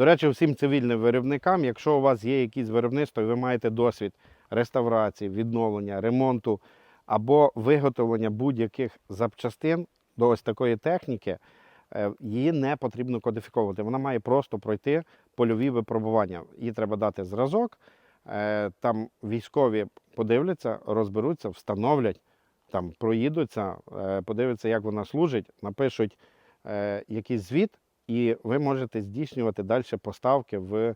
До речі, всім цивільним виробникам, якщо у вас є якісь виробництво і ви маєте досвід реставрації, відновлення, ремонту або виготовлення будь-яких запчастин до ось такої техніки, е, її не потрібно кодифіковувати. Вона має просто пройти польові випробування. Їй треба дати зразок, е, там військові подивляться, розберуться, встановлять, там проїдуться, е, подивляться, як вона служить, напишуть якийсь звіт, і ви можете здійснювати далі поставки в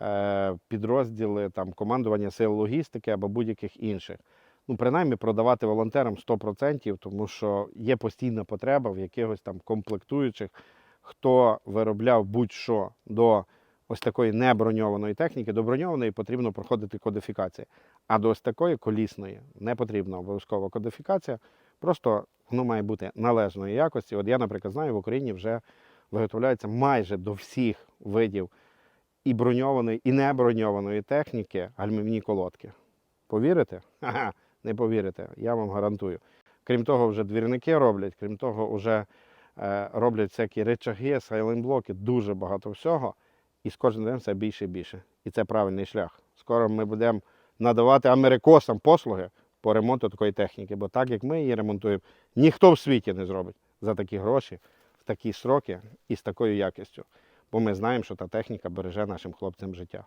е, підрозділи там, командування сил логістики або будь-яких інших. Ну, принаймні продавати волонтерам 100%, тому що є постійна потреба в якихось там комплектуючих, хто виробляв будь-що до ось такої неброньованої техніки, до броньованої потрібно проходити кодифікація. А до ось такої колісної не потрібна обов'язкова кодифікація. Просто воно має бути належної якості. От я, наприклад, знаю, в Україні вже виготовляється майже до всіх видів і броньованої, і неброньованої техніки гальмівні колодки. Повірите? Ха-ха, не повірите, я вам гарантую. Крім того, вже двірники роблять, крім того, вже е, роблять всякі речаги, сайлент-блоки, дуже багато всього. І з кожним днем все більше і більше. І це правильний шлях. Скоро ми будемо надавати америкосам послуги по ремонту такої техніки, бо так як ми її ремонтуємо, ніхто в світі не зробить за такі гроші, такі сроки і з такою якістю. Бо ми знаємо, що та техніка береже нашим хлопцям життя.